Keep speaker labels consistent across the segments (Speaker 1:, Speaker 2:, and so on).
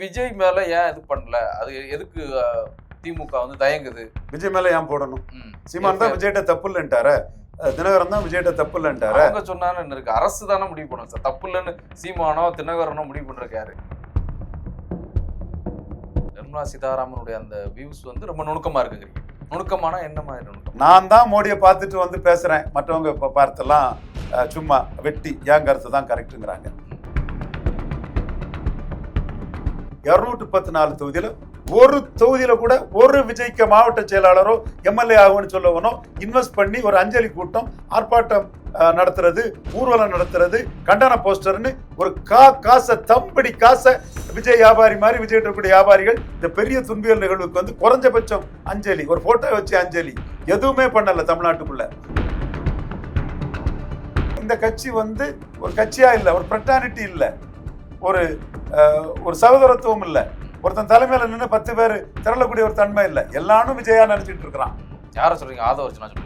Speaker 1: விஜய் மேல ஏன் இது பண்ணல? அது எதுக்கு திமுக வந்து தயங்குது?
Speaker 2: விஜய் மேல ஏன் போடணும். சீமான் தான் விஜய்கிட்ட தப்பு இல்லைன்ட்டார. தினகரன் தான் விஜய்கிட்ட தப்பு இல்லைன்ட்டார.
Speaker 1: அவங்க சொன்னான்னு என்ன இருக்கு? அரசு தானே முடிவு பண்ணும் சார். தப்பு இல்லைன்னு சீமானோ தினகரனோ முடிவு பண்றாரு நிர்மலா சீதாராமனுடைய அந்த வியூஸ் வந்து ரொம்ப நுணுக்கமா இருக்குங்கிறீங்க நுணுக்கமானா என்ன மாதிரி நுணுக்கம்?
Speaker 2: நான் தான் மோடியை பார்த்துட்டு வந்து பேசுறேன். மற்றவங்க இப்போ பார்த்தெல்லாம் சும்மா வெட்டி என் கருத்து தான் கரெக்டுங்கிறாங்க இரநூற்றி பத்து நாலு தொகுதியில் ஒரு தொகுதியில் கூட ஒரு விஜய்க்கு மாவட்ட செயலாளரோ எம்எல்ஏ ஆகும்னு சொல்லவனோ இன்வெஸ்ட் பண்ணி ஒரு அஞ்சலி கூட்டம் ஆர்ப்பாட்டம் நடத்துறது ஊர்வலம் நடத்துறது கண்டன போஸ்டர்னு ஒரு கா காசை தம்படி காசை விஜய் வியாபாரி மாதிரி விஜய் இருக்கக்கூடிய வியாபாரிகள் இந்த பெரிய துன்பியல் நிகழ்வுக்கு வந்து குறைஞ்சபட்சம் அஞ்சலி ஒரு போட்டோ வச்சு அஞ்சலி. எதுவுமே பண்ணல தமிழ்நாட்டுக்குள்ள. இந்த கட்சி வந்து ஒரு கட்சியா இல்லை ஒரு பிரட்டானிட்டி இல்லை. ஒரு ஒரு சகோதரத்துவம் இல்லை. ஒருத்தன் தலைமையில நின்று பத்து பேர் திரளக்கூடிய ஒரு தன்மை இல்லை. எல்லாரும் விஜயா நினைச்சிட்டு இருக்கிறான்.
Speaker 1: யாரை சொல்றீங்க? ஆதவர்ச்சனா சொல்றீங்க.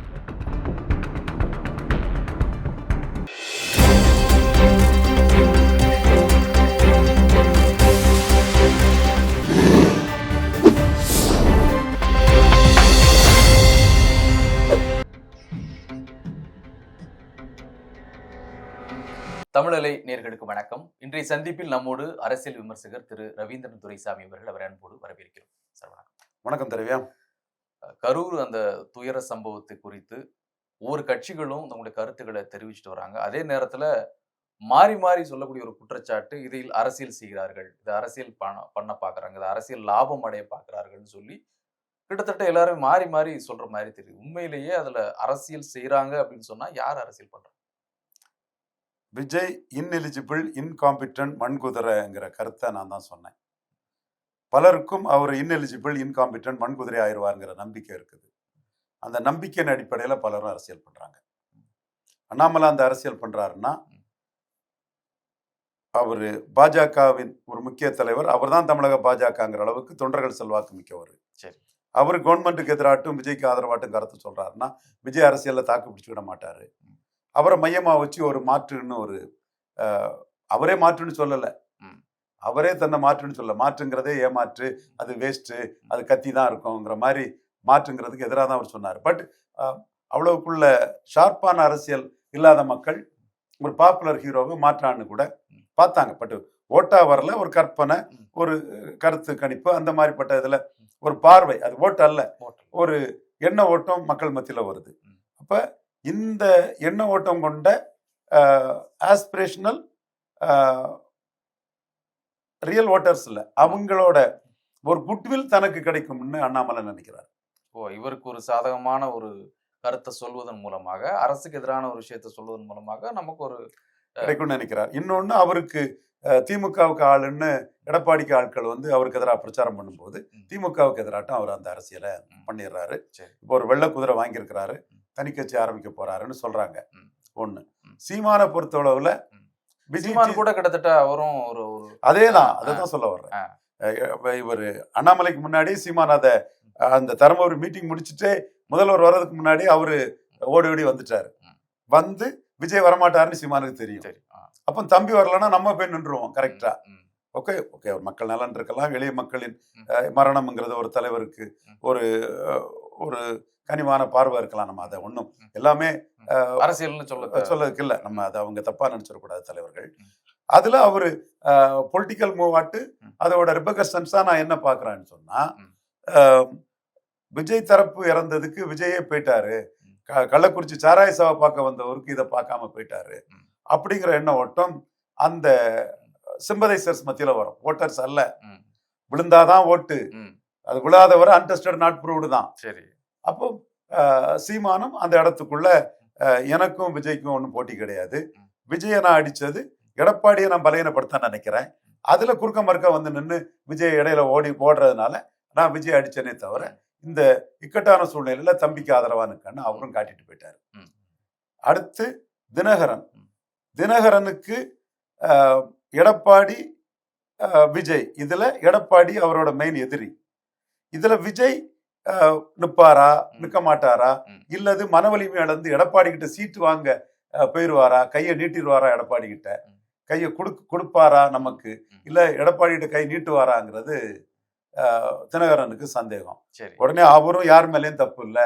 Speaker 1: தமிழலை நேர்களுக்கு வணக்கம். இன்றைய சந்திப்பில் நம்மோடு அரசியல் விமர்சகர் திரு ரவீந்திரன் துரைசாமி அவர்கள் அவர் அன்போடு வரவேற்கிறோம். சார் வணக்கம்.
Speaker 2: வணக்கம் தெரிவியா?
Speaker 1: கரூர் அந்த துயர சம்பவத்தை குறித்து ஒவ்வொரு கட்சிகளும் தங்களுடைய கருத்துக்களை தெரிவிச்சுட்டு வராங்க. அதே நேரத்துல மாறி மாறி சொல்லக்கூடிய ஒரு குற்றச்சாட்டு இதில் அரசியல் செய்கிறார்கள். இது அரசியல் பண்ண பண்ண பாக்குறாங்க. இது அரசியல் லாபம் அடைய பாக்குறார்கள்னு சொல்லி கிட்டத்தட்ட எல்லாரும் மாறி மாறி சொல்ற மாதிரி தெரியுது. உண்மையிலேயே அதுல அரசியல் செய்றாங்க அப்படின்னு சொன்னா யார் அரசியல் பண்றாங்க?
Speaker 2: விஜய் இன்எலிஜிபிள் இன்காம்பிட்டன்ட் மண்குதிரைங்கிற கருத்தை நான் தான் சொன்னேன். பலருக்கும் அவர் இன்எலிஜிபிள் இன்காம்பிட்டன்ட் மண்குதிரை ஆயிடுவாருங்கிற நம்பிக்கை இருக்குது. அந்த நம்பிக்கையின் அடிப்படையில் பலரும் அரசியல் பண்றாங்க. அண்ணாமலை அந்த அரசியல் பண்றாருன்னா அவர் பாஜகவின் ஒரு முக்கிய தலைவர். அவர் தான் தமிழக பாஜகங்கிற அளவுக்கு தொண்டர்கள் செல்வாக்கு மிக்கவர்.
Speaker 1: சரி.
Speaker 2: அவர் கவர்மெண்ட்டுக்கு எதிராட்டும் விஜய்க்கு ஆதரவாட்டும் கருத்து சொல்றாருன்னா விஜய் அரசியல்ல தாக்கு பிடிச்சு விட மாட்டாரு அவரை மையமா வச்சு ஒரு மாற்றுன்னு ஒரு அவரே மாற்றுன்னு சொல்லல. அவரே தன்னை மாற்றுன்னு சொல்ல மாற்றுங்கிறதே ஏமாற்று அது வேஸ்ட்டு அது கத்தி தான் இருக்குங்கிற மாதிரி மாற்றுங்கிறதுக்கு எதிராக தான் அவர் சொன்னார் பட் அவ்வளவுக்குள்ள ஷார்ப்பான அரசியல் இல்லாத மக்கள் ஒரு பாப்புலர் ஹீரோவை மாற்றான்னு கூட. பார்த்தாங்க பட் ஓட்டா வரல ஒரு கற்பனை. ஒரு கருத்து கணிப்பு அந்த மாதிரிப்பட்ட இதுல ஒரு பார்வை அது ஓட்டு அல்ல. ஒரு எண்ண ஓட்டம் மக்கள் மத்தியில் வருது. அப்ப இந்த எண்ண ஓட்டம் கொண்ட ஆஸ்பிரேஷனல் ரியல் ஓட்டர்ஸ் இல்ல அவங்களோட ஒரு குட்வில் தனக்கு கிடைக்கும்னு அண்ணாமலை நினைக்கிறார்
Speaker 1: ஓ இவருக்கு ஒரு சாதகமான ஒரு கருத்தை சொல்வதன் மூலமாக அரசுக்கு எதிரான ஒரு விஷயத்தை சொல்வதன் மூலமாக நமக்கு ஒரு
Speaker 2: கிடைக்கும்னு நினைக்கிறார் இன்னொன்னு அவருக்கு திமுகவுக்கு ஆளுன்னு எடப்பாடிக்கு ஆட்கள் வந்து அவருக்கு எதிராக பிரச்சாரம் பண்ணும்போது. திமுகவுக்கு எதிராட்டம் அவர் அந்த அரசியலை. பண்ணிடுறாரு. இப்போ ஒரு வெள்ளை குதிரை வாங்கியிருக்கிறாரு. தனி கட்சி ஆரம்பிக்க போறாருன்னு சொல்றாங்க. ஒண்ணு. சீமானை பொறுத்தளவுல
Speaker 1: சீமான் கூட கிட்டத்தட்ட அவரும் ஒரு
Speaker 2: அதேதான் அதை தான் சொல்ல வர்றேன். இவர் அண்ணாமலைக்கு முன்னாடி சீமான் அதை அந்த தருமபுரி மீட்டிங் முடிச்சுட்டு முதல்வர் வர்றதுக்கு முன்னாடி அவரு ஓடி ஓடி வந்துட்டாரு. வந்து விஜய் வரமாட்டாருன்னு சீமானுக்கு தெரியும். அப்போ தம்பி வரலன்னா நம்ம போய் நின்றுவோம் கரெக்டா ஓகே ஓகே ஒரு மக்கள் நலன் இருக்கலாம் எளிய மக்களின் மரணம்ங்கிறது ஒரு தலைவருக்கு. ஒரு ஒரு கனிவான பார்வை இருக்கலாம் நம்ம அதை ஒன்றும். எல்லாமே
Speaker 1: அரசியல்னு சொல்ல
Speaker 2: சொல்லதுக்கு இல்லை நம்ம அதை அவங்க தப்பா நினைச்சிடக்கூடாது தலைவர்கள். அதுல அவரு பொலிட்டிக்கல் மூவ் ஆட்டு. அதோட ரிபகஸ்டன்ஸா நான் என்ன பாக்குறேன்னு சொன்னா விஜய் தரப்பு இறந்ததுக்கு விஜயே போயிட்டாரு. கள்ளக்குறிச்சி சாராய சவா பார்க்க வந்தவருக்கு இதை பார்க்காம போயிட்டாரு. அப்படிங்கிற எண்ண ஓட்டம் அந்த சிம்பதைசர்ஸ் மத்தியில வரும். ஓட்டர்ஸ் அல்ல. விழுந்தாதான் ஓட்டு. அது விழாதவரை அன்டெஸ்டட் நாட் ப்ரூவ்டு தான்.
Speaker 1: சரி.
Speaker 2: அப்போ சீமானம் அந்த இடத்துக்குள்ள எனக்கும் விஜய்க்கும் ஒன்றும் போட்டி கிடையாது. விஜயை நான் அடிச்சது எடப்பாடியை நான் பலையனப்படுத்த நினைக்கிறேன். அதுல குறுக்க மறுக்க வந்து நின்று விஜய் இடையில ஓடி ஓடுறதுனால நான் விஜய் அடிச்சேனே தவிர இந்த இக்கட்டான சூழ்நிலையில தம்பிக்கு ஆதரவா நிற்கன்னு அவரும் காட்டிட்டு போயிட்டாரு. அடுத்து தினகரன். தினகரனுக்கு எடப்பாடி விஜய். இதுல எடப்பாடி அவரோட மெயின் எதிரி. இதுல விஜய்
Speaker 1: ம்.
Speaker 2: நிக்க மாட்டாரா. இல்லது மனவலிமை இழந்து எடப்பாடி கிட்ட சீட்டு வாங்க போயிருவாரா கையை நீட்டிடுவாரா எடப்பாடி கிட்ட. கையை கொடு கொடுப்பாரா நமக்கு. இல்ல எடப்பாடிகிட்ட கை நீட்டுவாராங்கிறது தினகரனுக்கு சந்தேகம் உடனே அவரும் யார் மேலேயும் தப்பு இல்ல.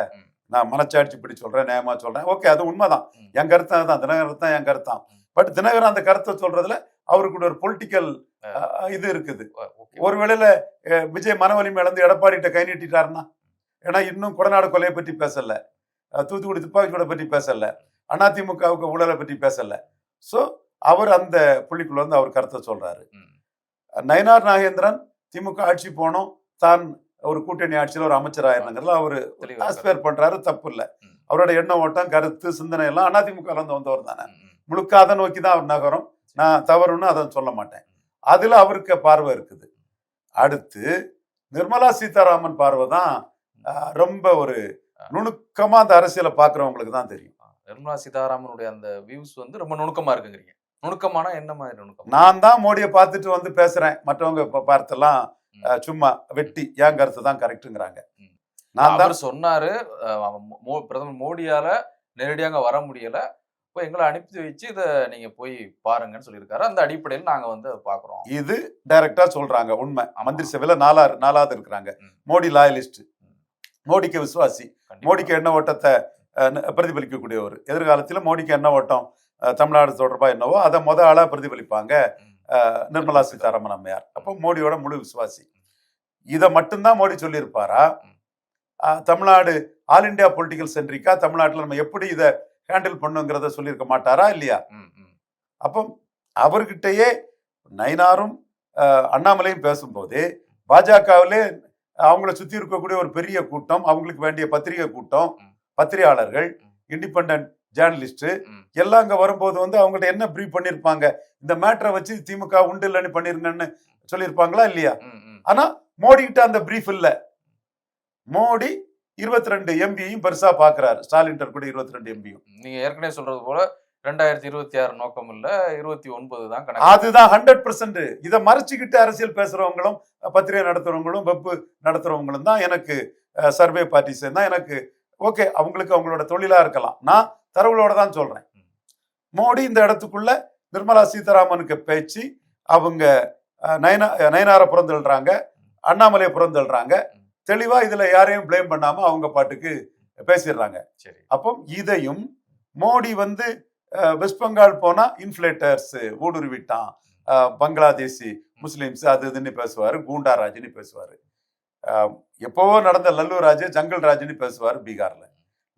Speaker 2: நான் மனச்சாட்சி இப்படி சொல்றேன் நியாயமா சொல்றேன் ஓகே அது உண்மைதான். என் கருத்து அதுதான் தினகரன் தான் என் கருத்தான். பட் தினகரன் அந்த கருத்தை சொல்றதுல அவருக்கு ஒரு பொலிட்டிக்கல் இது இருக்குது. ஒருவேளையில விஜய் மனவலிமை இழந்து எடப்பாடிகிட்ட கை நீட்டிட்டாருன்னா ஏன்னா இன்னும் கொடநாடு கொலையை பற்றி பேசல. தூத்துக்குடி துப்பாக்கி கூட பற்றி பேசல. அதிமுகவுக்கு ஊழலை பற்றி பேசல. ஸோ அவர் அந்த புள்ளிக்குள்ள வந்து அவர் கருத்தை சொல்றாரு. நயனார் நாகேந்திரன் திமுக ஆட்சி போனோம். தான் ஒரு கூட்டணி ஆட்சியில் ஒரு அமைச்சராயிருந்தாங்கல்ல அவரு
Speaker 1: தெளிவா
Speaker 2: ஆஸ்பயர் பண்றாரு தப்பு இல்ல. அவரோட எண்ண ஓட்டம் கருத்து சிந்தனை எல்லாம் அதிமுக இருந்து வந்தவர் தானே. முழுக்க அதை நோக்கி தான் அவர் நகரும். நான் தவறுன்னு அதை சொல்ல மாட்டேன். அதுல அவருக்கு பார்வை இருக்குது. அடுத்து நிர்மலா சீதாராமன் பார்வை தான் ரொம்ப ஒரு நுணுக்கமா அந்த அரசியலை பாக்குறவங்களுக்கு தான் தெரியும்.
Speaker 1: நிர்மலா சீதாராமனுடைய அந்த வியூஸ் வந்து ரொம்ப நுணுக்கமா இருக்குங்கிறீங்க. நுணுக்கமானா என்ன மாதிரி நுணுக்கம்?
Speaker 2: நான் தான் மோடியை பார்த்துட்டு வந்து பேசுறேன். மற்றவங்க பார்த்தெல்லாம் சும்மா வெட்டி என் கருத்து தான் கரெக்டுங்கிறாங்க. நான் தான்
Speaker 1: சொன்னாரு பிரதமர் மோடியால நேரடியாக வர முடியல. இப்போ எங்களை அனுப்பி வச்சு இதை நீங்க போய் பாருங்கன்னு சொல்லியிருக்காரு. அந்த அடிப்படையில் நாங்க வந்து பாக்குறோம்
Speaker 2: இது டைரக்டா சொல்றாங்க உண்மை. மந்திரி சபையில நாலாறு நாலாவது இருக்கிறாங்க. மோடி லாயலிஸ்ட். மோடிக்கு விசுவாசி. மோடிக்கு என்ன ஓட்டத்தை பிரதிபலிக்கக்கூடியவர்? எதிர்காலத்தில் மோடிக்கு என்ன ஓட்டம் தமிழ்நாடு தொடர்பா என்னவோ அதை முத ஆளா பிரதிபலிப்பாங்க நிர்மலா சீதாராமன் அம்மையார். அப்போ மோடியோட முழு விசுவாசி. இதை மட்டும்தான் மோடி சொல்லியிருப்பாரா? தமிழ்நாடு ஆல் இந்தியா பொலிட்டிக்கல் சென்ட்ரிக்கா தமிழ்நாட்டில் நம்ம எப்படி இதை ஹேண்டில் பண்ணுங்கிறத சொல்லியிருக்க மாட்டாரா இல்லையா. அப்போ அவர்கிட்டயே நயினாரும் அண்ணாமலையும் பேசும்போது பாஜகவிலே அவங்கள சுத்தி இருக்கக்கூடிய ஒரு பெரிய கூட்டம் அவங்களுக்கு வேண்டிய பத்திரிகை கூட்டம். பத்திரிகையாளர்கள். Independent journalist. எல்லாம் அங்க வரும்போது வந்து அவங்கள்ட்ட என்ன ப்ரீவ் பண்ணிருப்பாங்க இந்த மேட்டரை வச்சு திமுக உண்டு இல்லைன்னு பண்ணிருங்கன்னு சொல்லியிருப்பாங்களா இல்லையா
Speaker 1: ம், ம்.
Speaker 2: ஆனா மோடி கிட்ட அந்த பிரீஃப் இல்ல மோடி இருபத்தி ரெண்டு எம்பியும் பெருசா பாக்குறாரு. ஸ்டாலின் கூட இருபத்தி ரெண்டு எம்பியும்
Speaker 1: நீங்க ஏற்கனவே சொல்றது போல ரெண்டாயிரத்தி இருபத்தி ஆறு நோக்கம் இல்ல இருபத்தி ஒன்பது தான் கணக்கு.
Speaker 2: அதுதான் ஹண்ட்ரட் பர்சன்ட் இதை மறைச்சிக்கிட்டு அரசியல் பேசுறவங்களும் பத்திரிகை நடத்துறவங்களும் வெப்பு நடத்துறவங்களும் தான் எனக்கு சர்வே பார்ட்டிஸ் தான் எனக்கு ஓகே அவங்களுக்கு அவங்களோட தொழிலா இருக்கலாம். நான் தரவுகளோட தான் சொல்றேன். மோடி இந்த இடத்துக்குள்ள நிர்மலா சீதாராமனுக்கு பேச்சு அவங்க நயனா நயனாரை புறந்தள்ளுறாங்க அண்ணாமலையை புறந்தள்ளுறாங்க தெளிவா இதுல யாரையும் ப்ளேம் பண்ணாம அவங்க பாட்டுக்கு பேசிடுறாங்க.
Speaker 1: சரி.
Speaker 2: அப்போ இதையும் மோடி வந்து வெஸ்ட் பெங்கால் போனா இன்ஃபிளேட்டர்ஸ் ஊடுருவிட்டான். பங்களாதேசி முஸ்லிம்ஸ் அது இதுன்னு பேசுவாரு கூண்டாராஜ்னு பேசுவாரு. அஹ், எப்பவோ நடந்த லல்லூர் ராஜ் ஜங்கல் ராஜ்னு பேசுவாரு பீகார்ல.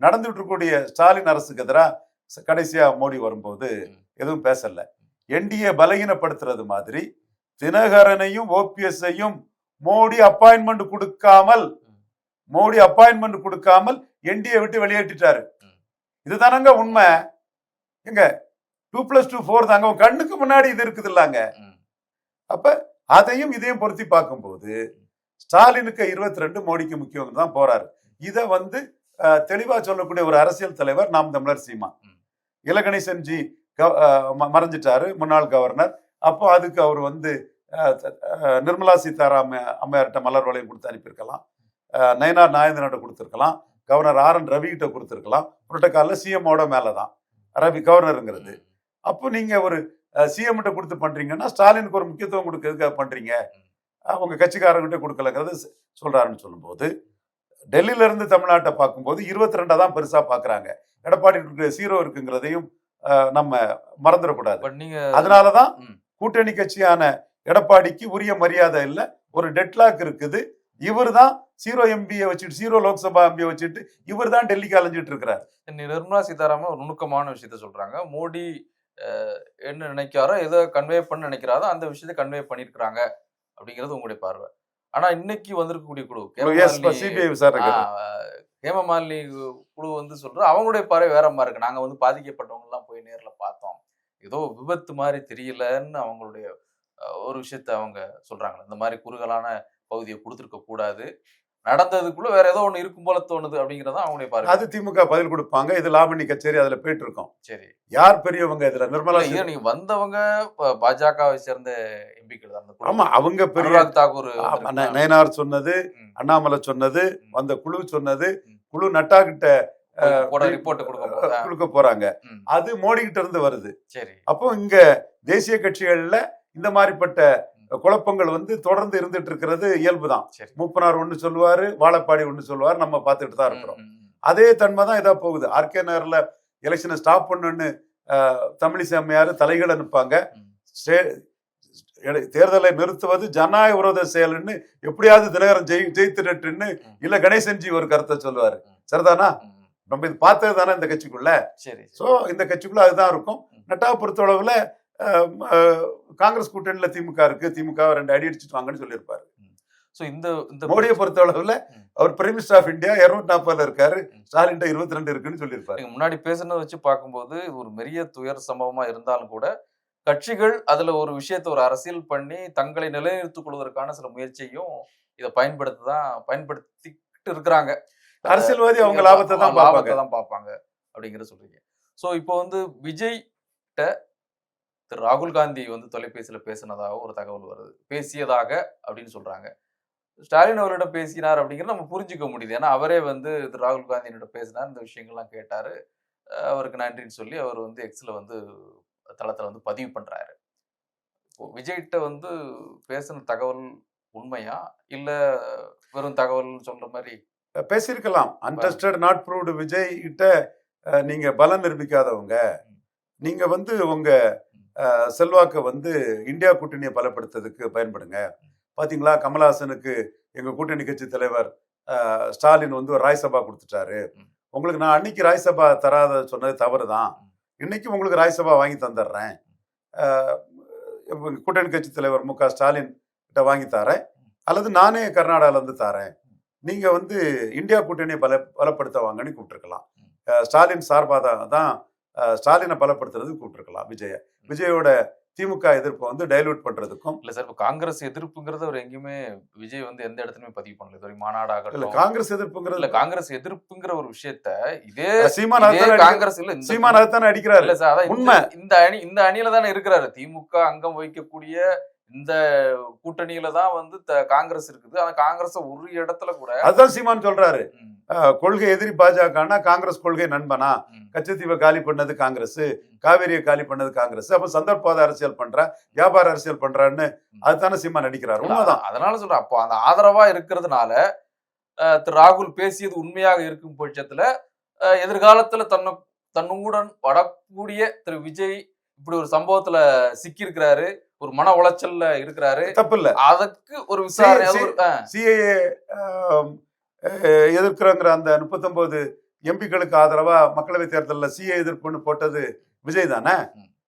Speaker 2: நடந்துட்டு இருக்கக்கூடிய ஸ்டாலின் அரசுக்கு எதிராக கடைசியா மோடி வரும்போது எதுவும் பேசல. என்டிஏ பலகீனப்படுத்துறது மாதிரி தினகரனையும் ஓபிஎஸ்ஐயும் மோடி அப்பாயின்மெண்ட் கொடுக்காமல் மோடி அப்பாயின்மெண்ட் கொடுக்காமல் என்டிஏ விட்டு வெளியேற்றிட்டாரு. இதுதானங்க உண்மை? எங்க டூ பிளஸ் டூ ஃபோர் தாங்க. கண்ணுக்கு முன்னாடி இது இருக்குது இல்லாங்க. அப்ப அதையும் இதையும் பொருத்தி பார்க்கும்போது ஸ்டாலினுக்கு இருபத்தி ரெண்டு மோடிக்கு முக்கியம் தான் போறாரு. இதை வந்து தெளிவா சொல்லக்கூடிய ஒரு அரசியல் தலைவர் நாம் தமிழர் சீமா.
Speaker 1: ம்.
Speaker 2: இலகணேசன் ஜி கவ- அஹ், ம- மறைஞ்சிட்டாரு முன்னாள் கவர்னர். அப்போ அதுக்கு அவர் வந்து நிர்மலா சீதாராம அம்மையார்கிட்ட மலர் வளையம் கொடுத்து அனுப்பியிருக்கலாம். நயனார் நாயந்திரன்ட்ட கொடுத்துருக்கலாம். கவர்னர் ஆர் என் ரவி கிட்ட கொடுத்துருக்கலாம் புரோட்டோகாலில் சிஎம்மோட மேலே தான் ரவி கவர்னருங்கிறது. அப்போ நீங்க ஒரு சிஎம் கிட்ட கொடுத்து பண்றீங்கன்னா ஸ்டாலினுக்கு ஒரு முக்கியத்துவம் கொடுக்கறதுக்காக பண்றீங்க? அஹ் உங்க கட்சிக்காரங்கிட்ட கொடுக்கலங்கிறது சொ- சொல்றாருன்னு சொல்லும்போது டெல்லியில இருந்து தமிழ்நாட்டை பார்க்கும்போது இருபத்தி ரெண்டா தான் பெருசா பாக்குறாங்க எடப்பாடி சீரோ இருக்குங்கிறதையும் நம்ம மறந்துடக்கூடாது. அதனாலதான்
Speaker 1: ம்.
Speaker 2: கூட்டணி கட்சியான எடப்பாடிக்கு உரிய மரியாதை இல்ல. ஒரு டெட்லாக் இருக்குது. இவர் தான் ஜீரோ எம்பியை வச்சுட்டு ஜீரோ லோக்சபா எம்பியை வச்சுட்டு இவர் தான் டெல்லிக்கு அலைஞ்சிட்டு இருக்கிறார்.
Speaker 1: நிர்மலா சீதாராமன் ஒரு நுணுக்கமான விஷயத்த சொல்றாங்க. மோடி என்ன நினைக்காரோ எதை கன்வே பண்ண நினைக்கிறாரோ அந்த விஷயத்தை கன்வே பண்ணிருக்கிறாங்க அப்படிங்கிறது உங்களுடைய பார்வை. ஆனா இன்னைக்கு வந்திருக்கக்கூடிய குழு
Speaker 2: சிபிஐ விசாரணை
Speaker 1: ஹேமமாலினி குழு வந்து சொல்ற அவங்களுடைய பார்வை வேற மாதிரி இருக்கு. நாங்க வந்து பாதிக்கப்பட்டவங்க எல்லாம் போய் நேர்ல பார்த்தோம். ஏதோ விபத்து மாதிரி தெரியலன்னு அவங்களுடைய ஒரு விஷயத்த அவங்க சொல்றாங்க. இந்த மாதிரி குறுகலான பகுதியை கொடுத்துருக்க கூடாது. நடந்ததுக்குள்ள வேற ஏதோ ஒண்ணு இருக்கும் போல தோணுது அப்படிங்கறது அவங்களுடைய பார்வை
Speaker 2: அது திமுக பதில் கொடுப்பாங்க. இது லாவணி கச்சேரி அதுல போயிட்டு இருக்கோம்
Speaker 1: சரி.
Speaker 2: யார் பெரியவங்க இதுல? நிர்மலா
Speaker 1: இது நீங்க வந்தவங்க பாஜகவை சேர்ந்த எம்பிக்கள் தான்.
Speaker 2: ஆமா அவங்க பெரிய
Speaker 1: தாக்கூர்
Speaker 2: நயனார் சொன்னது. அண்ணாமலை சொன்னது. வந்த குழு சொன்னது. குழு நட்டா கிட்ட
Speaker 1: கூட ரிப்போர்ட் கொடுக்க
Speaker 2: போறாங்க. அது மோடி கிட்ட இருந்து வருது.
Speaker 1: சரி.
Speaker 2: அப்போ இங்க தேசிய கட்சிகள்ல இந்த மாதிரிப்பட்ட குழப்பங்கள் வந்து தொடர்ந்து இருந்துட்டு இருக்கிறது இயல்புதான்.
Speaker 1: சரி.
Speaker 2: மூப்பனார் ஒண்ணு சொல்லுவாரு வாழப்பாடி ஒண்ணு சொல்லுவாரு நம்ம பார்த்துட்டு தான் இருக்கிறோம். அதே தன்மை தான் இதா போகுது. ஆர்கே நகர்ல எலெக்ஷனை ஸ்டாப் பண்ணுன்னு தமிழிசை அம்மையார் தலைகள் அனுப்பாங்க. தேர்தலை நிறுத்துவது ஜனநாயக விரோத செயல்னு எப்படியாவது தினகரன் ஜெயி ஜெயித்துட்டுன்னு இல்ல கணேசன்ஜி ஒரு கருத்தை சொல்லுவாரு. சரிதானா. நம்ம இது பார்த்தது தானே இந்த கட்சிக்குள்ள?
Speaker 1: சரி.
Speaker 2: சோ இந்த கட்சிக்குள்ள அதுதான் இருக்கும். நட்டா பொறுத்தளவுல காங்கிரஸ் கூட்டணியில திமுக இருக்கு. திமுக ரெண்டு அடி அடிச்சுட்டு வாங்கன்னு சொல்லியிருப்பாரு.
Speaker 1: சோ இந்த இந்த
Speaker 2: மோடியை பொறுத்தளவுல
Speaker 1: ம்.
Speaker 2: அவர் பிரைம் மினிஸ்டர் ஆஃப் இந்தியா இருநூத்தி நாற்பதுல இருக்காரு. ஸ்டாலின் இருபத்தி ரெண்டு இருக்குன்னு சொல்லியிருப்பாரு.
Speaker 1: முன்னாடி பேசுனதை வச்சு பார்க்கும்போது ஒரு பெரிய துயர் சம்பவமா இருந்தாலும் கூட கட்சிகள் அதுல ஒரு விஷயத்தை ஒரு அரசியல் பண்ணி தங்களை நிலைநிறுத்திக் கொள்வதற்கான சில முயற்சியும் இதை பயன்படுத்தி தான் பயன்படுத்திக்கிட்டு இருக்கிறாங்க.
Speaker 2: அரசியல்வாதி அவங்க லாபத்தை தான்
Speaker 1: லாபத்தை தான் பார்ப்பாங்க அப்படிங்கிற சொல்றீங்க. சோ இப்போ வந்து விஜய் திரு ராகுல் காந்தி வந்து தொலைபேசியில பேசினதாக ஒரு தகவல் வருது. பேசியதாக அப்படின்னு சொல்றாங்க. ஸ்டாலின் அவரிடம் பேசினார் அப்படிங்கிறத நம்ம புரிஞ்சுக்க முடியுது. ஏன்னா அவரே வந்து திரு ராகுல் காந்தியினிடம் பேசினார். இந்த விஷயங்கள்லாம் கேட்டாரு. அவருக்கு நன்றின்னு சொல்லி அவர் வந்து எக்ஸ்ல வந்து தளத்துல வந்து பதிவு பண்றாரு. இப்போ விஜய்கிட்ட வந்து பேசின தகவல் உண்மையா? இல்ல வெறும் தகவல் சொல்ற மாதிரி?
Speaker 2: பேசியிருக்கலாம். அன்டெஸ்டட் நாட் ப்ரூவ்டு விஜய் கிட்ட அஹ், நீங்க பலம் நிரூபிக்காதவங்க. நீங்க வந்து உங்க அஹ், செல்வாக்கை வந்து இந்தியா கூட்டணியை பலப்படுத்துறதுக்கு பயன்படுங்க. பாத்தீங்களா? கமலஹாசனுக்கு எங்க கூட்டணி கட்சி தலைவர் ஸ்டாலின் வந்து ஒரு ராய்சபா கொடுத்துட்டாரு. உங்களுக்கு நான் அன்னைக்கு ராய்சபா தராத சொன்னது தவறு தான். இன்னைக்கு உங்களுக்கு ராய்சபா வாங்கி தந்துடுறேன். கூட்டணி கட்சி தலைவர் மு. க. ஸ்டாலின் கிட்ட வாங்கி தரேன். அல்லது நானே கர்நாடகால இருந்து தரேன். நீங்க வந்து இந்தியா கூட்டணியை பல பலப்படுத்த வாங்கன்னு கூப்பிட்டுருக்கலாம். ஸ்டாலின் சார்பாக தான் ஸ்டாலினை பலப்படுத்துறது கூப்பிட்டுருக்கலாம் விஜய. விஜயோட திமுக எதிர்ப்பை வந்து டைலூட் பண்றதுக்கும்
Speaker 1: இல்ல சார் இப்போ காங்கிரஸ் எதிர்ப்புங்கிறத அவர் எங்கேயுமே விஜய் வந்து எந்த இடத்துலயுமே பதிவு பண்ணல. இது ஒரு
Speaker 2: இல்ல காங்கிரஸ்
Speaker 1: இல்ல
Speaker 2: எதிர்ப்புங்கிறது
Speaker 1: காங்கிரஸ் எதிர்ப்புங்கிற ஒரு விஷயத்த இதே
Speaker 2: சீமான்
Speaker 1: காங்கிரஸ் இல்ல
Speaker 2: சீமான் அதுதானே அடிக்கிறாரு.
Speaker 1: இல்ல சார் அதான்
Speaker 2: உண்மை.
Speaker 1: இந்த- இந்த அணி இந்த அணியில தானே இருக்கிறாரு. திமுக அங்கம் வகிக்கக்கூடிய இந்த கூட்டணியில தான் வந்து காங்கிரஸ் இருக்குது. ஆனா காங்கிரஸ் ஒரு இடத்துல கூட
Speaker 2: அதுதான் சீமான் சொல்றாரு. கொள்கை எதிரி பாஜகனா காங்கிரஸ் கொள்கை நண்பனா? கச்சத்தீவை காலி பண்ணது காங்கிரஸ் காவேரியை காலி பண்ணது காங்கிரஸ். அப்ப சந்தர்ப்பவாத அரசியல் பண்றா வியாபார அரசியல் பண்றான்னு அதுதானே சீமான் அடிக்கிறாரு
Speaker 1: இல்ல,
Speaker 2: உண்மைதான்
Speaker 1: அதனால சொல்றேன். அப்போ அந்த ஆதரவா இருக்கிறதுனால திரு ராகுல் பேசியது உண்மையாக இருக்கும் பட்சத்துல எதிர்காலத்துல தன்னை தன்னுடன் வரக்கூடிய திரு விஜய் இப்படி ஒரு சம்பவத்துல சிக்கி இருக்கிறாரு ஒரு மன உளைச்சல்ல இருக்கிறாரு.
Speaker 2: தப்பு இல்ல
Speaker 1: அதுக்கு ஒரு விசாரணை
Speaker 2: சிஏஏ எதிர்க்கிறோங்கிற அந்த முப்பத்தொன்பது எம்பிக்களுக்கு ஆதரவா மக்களவை தேர்தலில் சிஏ எதிர்ப்புன்னு போட்டது விஜய் தானே.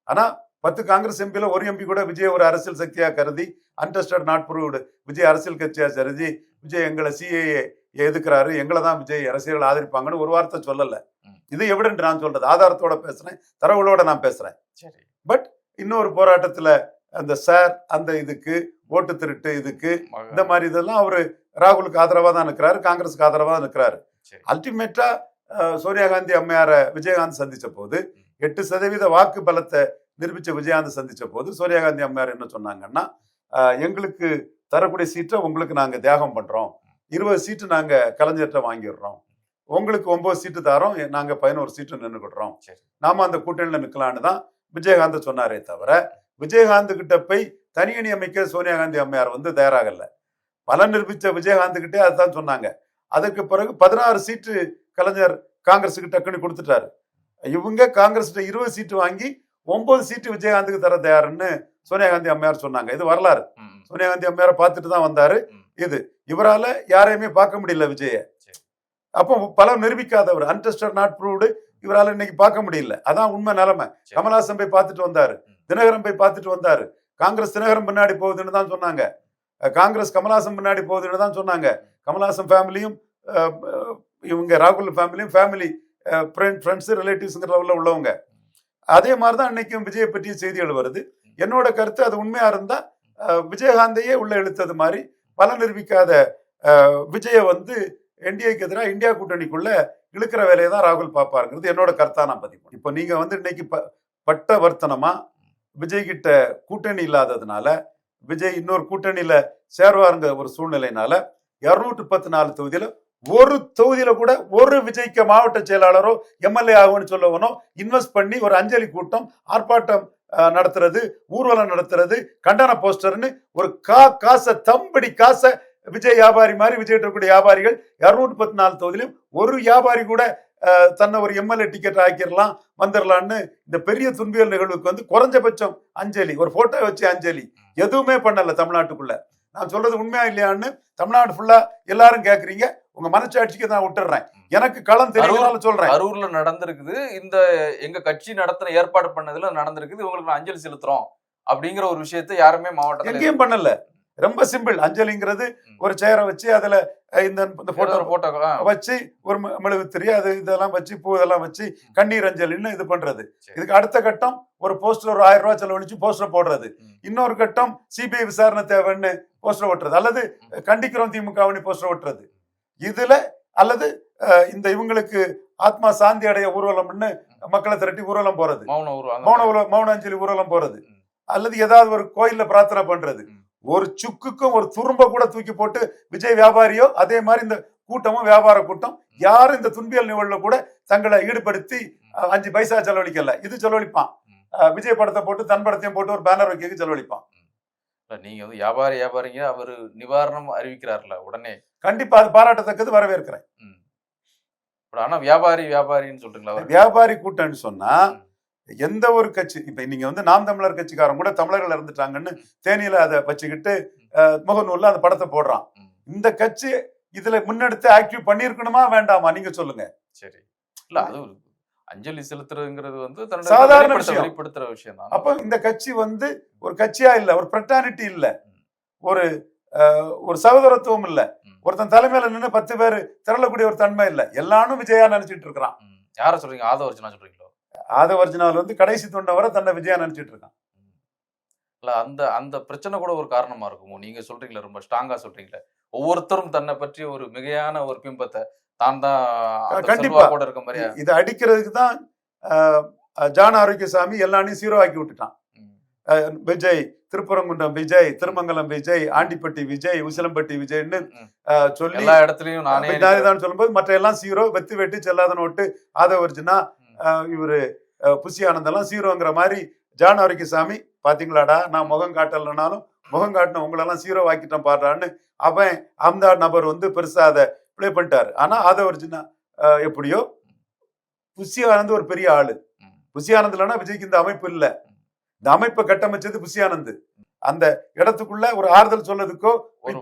Speaker 2: ஆனா பத்து காங்கிரஸ் எம்பில ஒரு எம்பி கூட விஜய் ஒரு அரசியல் சக்தியா கருதி அன்டெஸ்டட் நாட் ப்ரூவ்டு விஜய் அரசியல் கட்சியா கருதி விஜய் எங்களை சிஏஏ எதுக்குறாரு எங்களை தான் விஜய் அரசியல் ஆதரிப்பாங்கன்னு ஒரு வார்த்தை சொல்லல. இது எவிடன்ட் நான் சொல்றது. ஆதாரத்தோட பேசுறேன் தரவுகளோட நான் பேசுறேன்.
Speaker 1: சரி.
Speaker 2: இன்னொரு போராட்டத்துல அந்த சார் அந்த இதுக்கு ஓட்டு திருட்டு இதுக்கு இந்த மாதிரி இதெல்லாம் அவரு ராகுலுக்கு ஆதரவா தான் இருக்கிறாரு காங்கிரஸுக்கு ஆதரவா தான் இருக்கிறாரு. அல்டிமேட்டா சோனியா காந்தி அம்மையார விஜயகாந்த் சந்திச்ச போது எட்டு சதவீத வாக்கு பலத்தை நிரூபிச்ச விஜயகாந்த் சந்திச்ச போது சோனியா காந்தி அம்மையார் என்ன சொன்னாங்கன்னா எங்களுக்கு தரக்கூடிய சீட்டை உங்களுக்கு நாங்க தியாகம் பண்றோம். இருபது சீட்டு நாங்க கலைஞர்கிட்ட வாங்கிடுறோம். உங்களுக்கு ஒன்பது சீட்டு தரோம் நாங்க பதினோரு சீட்டு நின்றுக்கிடுறோம். நாம அந்த கூட்டணியில நிக்கலான்னு தான் விஜயகாந்த் சொன்னாரே தவிர விஜயகாந்த் கிட்ட போய் தனி அணி அமைக்க சோனியா காந்தி அம்மையார் வந்து தயாராகல. பலன் நிரூபிச்ச விஜயகாந்த் கிட்டே அதுதான் சொன்னாங்க. அதற்கு பிறகு பதினாறு சீட்டு கலைஞர் காங்கிரஸுக்கு டக்குன்னு கொடுத்துட்டாரு. இவங்க காங்கிரஸ் இருபது சீட்டு வாங்கி ஒன்பது சீட்டு விஜயகாந்துக்கு தர தயாருன்னு சோனியா காந்தி அம்மையார் சொன்னாங்க. இது வரலாறு. சோனியா காந்தி அம்மையாரை பார்த்துட்டு தான் வந்தாரு. இது. இவரால யாரையுமே பார்க்க முடியல விஜய. அப்போ பலம் நிரூபிக்காதவர். அன்டெஸ்டட் நாட் ப்ரூவ்டு இவரால இன்னைக்கு பார்க்க முடியல. அதான் உண்மை நிலைமை. கமல்ஹாசன் போய் பார்த்துட்டு வந்தாரு. தினகரன் போய் பார்த்துட்டு வந்தார். காங்கிரஸ் தினகரன் பின்னாடி போகுதுன்னு தான் சொன்னாங்க. காங்கிரஸ் கமலாசன் பின்னாடி போகுதுன்னு தான் சொன்னாங்க. கமலாசன் ஃபேமிலியும் இவங்க ராகுல் ஃபேமிலியும் ஃபேமிலி ஃப்ரெண்ட் ஃப்ரெண்ட்ஸு ரிலேட்டிவ்ஸுங்கிற லெவலில் உள்ளவங்க. அதே மாதிரி தான் அன்னைக்கும் விஜயை பற்றிய செய்திகள் வருது. என்னோட கருத்து அது உண்மையாக இருந்தால் விஜயகாந்தையே உள்ள இழுத்தது மாதிரி பலன் நிரூபிக்காத விஜயை வந்து என்டிஏக்கு எதிராக இந்தியா கூட்டணிக்குள்ள இழுக்கிற வேலையை தான் ராகுல் பாப்பாருங்கிறது என்னோட கருத்தா நான் பதிவு இப்போ நீங்க வந்து இன்னைக்கு ப பட்ட வர்த்தனமா விஜய் கிட்ட கூட்டணி இல்லாததுனால விஜய் இன்னொரு கூட்டணியில சேர்வாருங்க ஒரு சூழ்நிலையினால இருநூற்று பத்து நாலு தொகுதியில ஒரு தொகுதியில கூட ஒரு விஜய்க்கு மாவட்ட செயலாளரோ எம்எல்ஏ ஆகும்னு சொல்லவனோ இன்வெஸ்ட் பண்ணி ஒரு அஞ்சலி கூட்டம் ஆர்ப்பாட்டம் நடத்துறது ஊர்வலம் நடத்துறது கண்டன போஸ்டர்னு ஒரு கா காசை தம்படி காசை விஜய் வியாபாரி மாதிரி விஜய் இருக்கக்கூடிய வியாபாரிகள் இருநூத்தி பத்து நாலு தொகுதியிலும் ஒரு வியாபாரி கூட தன்னை ஒரு எம்எல்ஏ டிக்கெட் ஆக்கிடலாம் வந்துடலான்னு இந்த பெரிய துன்பியல் நிகழ்வுக்கு வந்து குறைஞ்சபட்சம் அஞ்சலி ஒரு போட்டோ வச்சு அஞ்சலி. எதுவுமே பண்ணல தமிழ்நாட்டுக்குள்ள. நான் சொல்றது உண்மையா இல்லையான்னு தமிழ்நாடு ஃபுல்லா எல்லாரும் கேக்குறீங்க. உங்க மனச்சாட்சிக்கு நான் விட்டுறேன். எனக்கு களம் தெரியலனால சொல்றேன்.
Speaker 1: கரூர்ல நடந்திருக்குது. இந்த எங்க கட்சி நடத்தின ஏற்பாடு பண்ணதுல நடந்திருக்குது. இவங்களுக்கு நான் அஞ்சலி செலுத்துறோம் அப்படிங்கிற ஒரு விஷயத்தை யாருமே மாவட்டத்துல
Speaker 2: எங்கேயும் பண்ணல. ரொம்ப சிம்பிள். அஞ்சலிங்கிறது ஒரு சேரை வச்சு அதுல இந்த இந்த போட்டோ
Speaker 1: போட்டோ
Speaker 2: வச்சு ஒரு ம- மெழுகுத்திரி அது இதெல்லாம் வச்சு பூ இதெல்லாம் வச்சு கண்ணீர் அஞ்சலின்னு இது பண்றது. இதுக்கு அடுத்த கட்டம் ஒரு போஸ்டர் ஒரு ஆயிரம் ரூபாய் செலவழிச்சு போஸ்டர் போடுறது. இன்னொரு கட்டம் சிபிஐ விசாரணை தேவைன்னு போஸ்டர் ஓட்டுறது அல்லது கண்டிக்கிறோம் திமுகவினு போஸ்டர் ஓட்டுறது இதுல அல்லது இந்த இவங்களுக்கு ஆத்மா சாந்தி அடைய ஊர்வலம்னு மக்களை திரட்டி ஊர்வலம் போறது.
Speaker 1: மௌன
Speaker 2: மௌன மௌன அஞ்சலி ஊர்வலம் போறது. அல்லது ஏதாவது ஒரு கோயில்ல பிரார்த்தனை பண்றது. ஒரு சுக்குக்கும் ஒரு துரும்ப கூட தூக்கி போட்டு விஜய் வியாபாரியோ அதே மாதிரி இந்த கூட்டமும் வியாபார கூட்டம் யாரும் இந்த துன்பியல் நிகழ்வுல கூட தங்களை ஈடுபடுத்தி அஞ்சு பைசா செலவழிக்கல. இது செலவழிப்பான். விஜய் படத்தை போட்டு தன் படத்தையும் போட்டு ஒரு பேனர் வைக்க செலவழிப்பான்.
Speaker 1: நீங்க வந்து வியாபாரி வியாபாரிங்க அவரு நிவாரணம் அறிவிக்கிறார்ல உடனே.
Speaker 2: கண்டிப்பா அது பாராட்டத்தக்கது வரவேற்கிறேன்.
Speaker 1: ஆனா வியாபாரி வியாபாரின்னு சொல்றீங்களா
Speaker 2: வியாபாரி கூட்டம்னு சொன்னா. எந்த ஒரு கட்சி இப்ப நீங்க வந்து நாம் தமிழர் கட்சிக்காரன் கூட தமிழர்கள் இருந்துட்டாங்கன்னு தேனியில அதை வச்சுக்கிட்டு முகநூல்ல அந்த படத்தை போடுறான். இந்த கட்சி இதுல முன்னெடுத்து ஆக்டிவ் பண்ணிருக்கணுமா வேண்டாமா? நீங்க சொல்லுங்க.
Speaker 1: சரி. இல்ல அது அஞ்சலி செலுத்துறதுங்கிறது வந்து
Speaker 2: சாதாரண.
Speaker 1: வெளிப்படுத்துற விஷயம் தான்.
Speaker 2: அப்ப இந்த கட்சி வந்து ஒரு கட்சியா இல்ல ஒரு பிரட்டானிட்டி இல்ல. ஒரு ஒரு சகோதரத்துவம் இல்ல. ஒருத்தன் தலைமையில நின்னு பத்து பேர் திரளக்கூடிய ஒரு தன்மை இல்ல. எல்லாரும் விஜயா நினைச்சிட்டு இருக்கிறான்.
Speaker 1: யார சொல்றீங்க? ஆதவர்ஜனா சொல்றீங்களோ?
Speaker 2: ஆதவர்ஜினால் வந்து கடைசி தொண்டை வரை தன்னை விஜயா நினைச்சிட்டு இருக்கான்.
Speaker 1: இல்ல அந்த அந்த பிரச்சனை கூட ஒரு காரணமா இருக்குமோ? நீங்க சொல்றீங்களே ரொம்ப ஸ்ட்ராங்கா சொல்றீங்களே. ஒவ்வொருத்தரும் தன்னை பற்றி ஒரு மிகையான ஒரு பிம்பத்தை தான் தான்
Speaker 2: கண்டிப்பா.
Speaker 1: கூட இருக்க மாதிரியா?
Speaker 2: இதை அடிக்கிறதுக்கு தான் ஜான் ஆரோக்கியசாமி எல்லாரையும் சீரோ ஆக்கி விட்டுட்டான். விஜய் திருப்பரங்குன்றம் விஜய் திருமங்கலம் விஜய் ஆண்டிப்பட்டி விஜய் உசிலம்பட்டி விஜய்னு சொல்லி
Speaker 1: எல்லா இடத்துலயும் நானே
Speaker 2: தான் சொல்லும்போது மற்ற எல்லாம் சீரோ வெத்து வெட்டி செல்லாத நோட்டு ஆதவர்ஜுனா. இவரு புசி ஆனந்தெல்லாம் சீரோங்கிற மாதிரி ஜான் ஆரோக்கியசாமி பாத்தீங்களாடா நான் முகம் காட்டலனாலும் முகம் காட்டின உங்களெல்லாம் சீரோ ஆக்கிட்டேன் பாடுறான்னு அவன் அந்த நபர் வந்து பெருசா அதை ப்ளே பண்ணிட்டாரு. ஆனா ஆதவர்ஜுனா அஹ், எப்படியோ புசி ஆனந்த் ஒரு பெரிய ஆளு. புசி ஆனந்த் இல்லைன்னா விஜய்க்கு இந்த அமைப்பு இல்ல. இந்த அமைப்பை கட்டமைச்சது புசி ஆனந்த். அந்த இடத்துக்குள்ள ஒரு ஆறுதல் சொல்லதுக்கோ போய்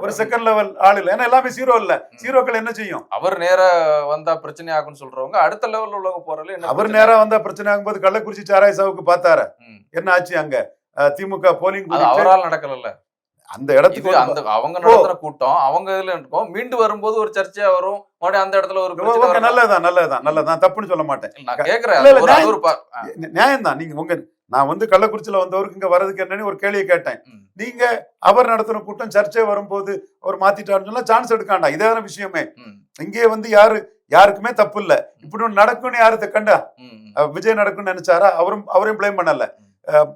Speaker 1: ஒரு
Speaker 2: செகண்ட் லெவல் ஆள் இல்ல. ஏன்னா எல்லாமே ஜீரோ இல்ல.
Speaker 1: ம்.
Speaker 2: ஜீரோக்கள் என்ன செய்யும்?
Speaker 1: அவர் நேரா வந்தா பிரச்சனை ஆகும்னு சொல்றவங்க அடுத்த லெவல்ல உள்ளவங்க போறதுல
Speaker 2: அவர்? நேரா வந்தா பிரச்சனை ஆகும்போது கள்ளக்குறிச்சி சாராய சாவுக்கு பார்த்தாரு. என்ன ஆச்சு அங்க? திமுக போலிங்
Speaker 1: அவரால் நடக்கலல்ல.
Speaker 2: அந்த இடத்துக்கு
Speaker 1: அந்த அவங்க நடத்துற கூட்டம் அவங்க இதுல இருக்கும். மீண்டு வரும்போது ஒரு சர்ச்சையா வரும். மறுபடியும் அந்த இடத்துல ஒரு.
Speaker 2: நல்லதுதான் நல்லதுதான் நல்லதுதான். தப்புன்னு சொல்ல மாட்டேன்.
Speaker 1: நான் கேக்குறேன்.
Speaker 2: நியாயம் தான் நீங்க உங்க நான் வந்து கள்ளக்குறிச்சியில வந்தவருக்கு இங்க வர்றதுக்கு என்னன்னு ஒரு கேள்வியை கேட்டேன். நீங்க அவர் நடத்தின கூட்டம் சர்ச்சை வரும்போது அவர் மாத்திட்டாருன்னு சொன்னா சான்ஸ் எடுக்காண்டா? இதான விஷயமே. இங்கே வந்து யாரு யாருக்குமே தப்பு இல்ல. இப்படி ஒண்ணு நடக்கும்னு யாரு கண்டா? விஜய் நடக்கும்னு நினைச்சாரா? அவரும் அவரையும் ப்ளேம் பண்ணல.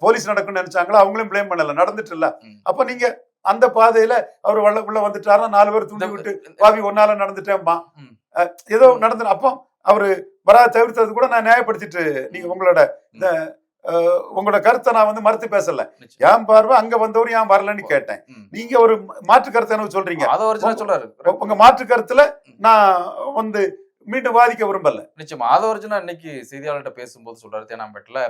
Speaker 2: போலீஸ் நடக்கும்னு நினைச்சாங்களா அவங்களையும் ப்ளேம் பண்ணல. நடந்துட்டு இல்ல. அப்ப நீங்க அந்த பாதையில அவர் வள்ள உள்ள வந்துட்டாருன்னா நாலு பேர் தூண்டி விட்டு பாவி ஒன்னால நடந்துட்டேன்பா
Speaker 1: ம்.
Speaker 2: அஹ் ஏதோ நடந்து அப்போ அவரு வரா தவிர்த்தது கூட நான் நியாயப்படுத்திட்டு நீங்க உங்களோட இந்த உங்களோட கருத்தை நான் வந்து மறுத்து பேசல. ஏன் பார்வை? அங்க வந்தவரும் ஏன் வரலன்னு கேட்டேன். நீங்க ஒரு மாற்று கருத்தை எனக்கு சொல்றீங்க?
Speaker 1: சொல்றாரு.
Speaker 2: உங்க மாற்று கருத்துல நான் வந்து மீண்டும் வாதிக்க விரும்பல.
Speaker 1: நிச்சயமா. அதை ஒரிஜினல் இன்னைக்கு செய்தியாளர்கிட்ட பேசும்போது சொல்றாரு தேனாம்பேட்டில்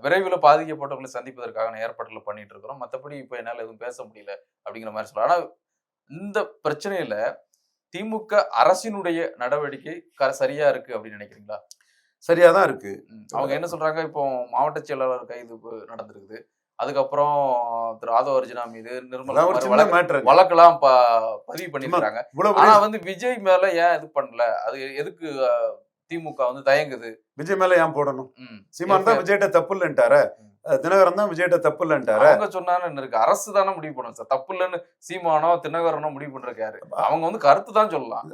Speaker 1: விரைவில் பாதிக்கப்பட்டவங்களை சந்திப்பதற்கான ஏற்பாடுகளை பண்ணிட்டு இருக்கிறோம். மற்றபடி இப்போ என்னால் எதுவும் பேச முடியல அப்படிங்கிற மாதிரி சொல்றாரு ஆனா இந்த பிரச்சனையில திமுக அரசினுடைய நடவடிக்கை க- சரியா இருக்கு அப்படின்னு நினைக்கிறீங்களா?
Speaker 2: சரியாதான் இருக்கு.
Speaker 1: ம். அவங்க என்ன சொல்றாங்க? இப்போ மாவட்ட செயலாளர் கைது நடந்திருக்குது. அதுக்கப்புறம் திரு ஆதவ அர்ஜுனா மீது நிர்மலா வழக்கெல்லாம் பதிவு பண்ணிருக்காங்க ஆனா வந்து விஜய் மேல ஏன் இது பண்ணல? அது எதுக்கு திமுக வந்து தயங்குது.
Speaker 2: விஜய் மேல ஏன் போடணும். சீமான் தான் விஜய்கிட்ட தப்பு இல்லைன்ட்டாரு. தினகரன் தான் விஜய்கிட்ட தப்பு இல்லைன்ட்டாரு.
Speaker 1: அவங்க சொன்னான்னு இருக்கு. அரசு தானே முடிவு பண்ணும் சார். தப்பு இல்லைன்னு சீமானோ தினகரனோ முடிவு பண்றாரு அவங்க வந்து கருத்து தான் சொல்லலாம்.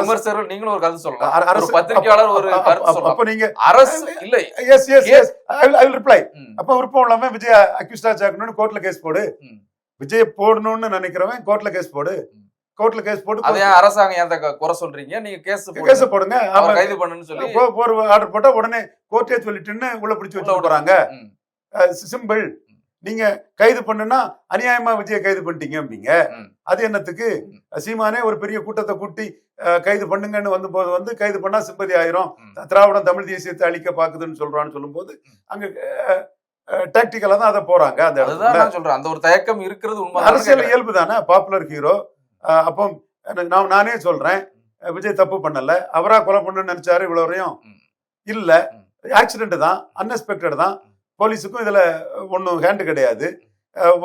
Speaker 1: விமர்சகர்கள் நீங்களும் ஒரு கருத்து சொல்லலாம்.
Speaker 2: அரசு
Speaker 1: பத்திரிகையாளர் ஒரு கருத்து சொல்லலாம்
Speaker 2: அப்ப நீங்க
Speaker 1: அரசு இல்ல.
Speaker 2: Yes yes yes I will reply அப்ப விருப்பம் இல்லாம விஜய் அக்யூஸ்டா சேர்க்கணும்னு கோர்ட்ல கேஸ் போடு. விஜய் போடணும்னு நினைக்கிறவன் கோர்ட்ல கேஸ் போடு. கோர்ட்ல கேஸ்
Speaker 1: அதை
Speaker 2: போட்டு
Speaker 1: ஏன் அரசாங்கம் ஏன் குறை சொல்றீங்க? நீங்க கேஸ்
Speaker 2: கேஸ் போடுங்க.
Speaker 1: அவர் கைது பண்ணுன்னு சொல்லி
Speaker 2: போர் ஆர்டர் போட்டா உடனே கோர்ட்டே சொல்லிட்டுன்னு உள்ள பிடிச்சு
Speaker 1: உள்ள ம்,
Speaker 2: சிம்பிள். நீங்க கைது பண்ணுனா அநியாயமா விஜய கைது பண்ணிட்டீங்க அப்படிங்க. அது என்னத்துக்கு? சீமானே ஒரு பெரிய கூட்டத்தை கூட்டி கைது பண்ணுங்கன்னு வந்தபோது வந்து கைது பண்ணா சிம்பதி ஆயிரும். திராவிடம் தமிழ் தேசியத்தை அழிக்க பாக்குதுன்னு சொல்றான்னு சொல்லும்போது அங்க டாக்டிக்கலா தான் அதை போறாங்க அந்த
Speaker 1: அதுதான்
Speaker 2: இடத்துல.
Speaker 1: நான் சொல்றேன். அந்த ஒரு தயக்கம் இருக்கிறது
Speaker 2: அரசியல் இயல்பு தானே? பாப்புலர் ஹீரோ அப்போ நான் நானே சொல்றேன். அஹ், விஜய் தப்பு பண்ணல. அவரா கொலை பண்ணணும்னு நினைச்சாரு இவ்வளவு வரையும். இல்ல. ஆக்சிடென்ட் தான் அன்எக்ஸ்பெக்டட் தான். போலீஸுக்கும் இதுல ஒன்றும் ஹேண்டு கிடையாது.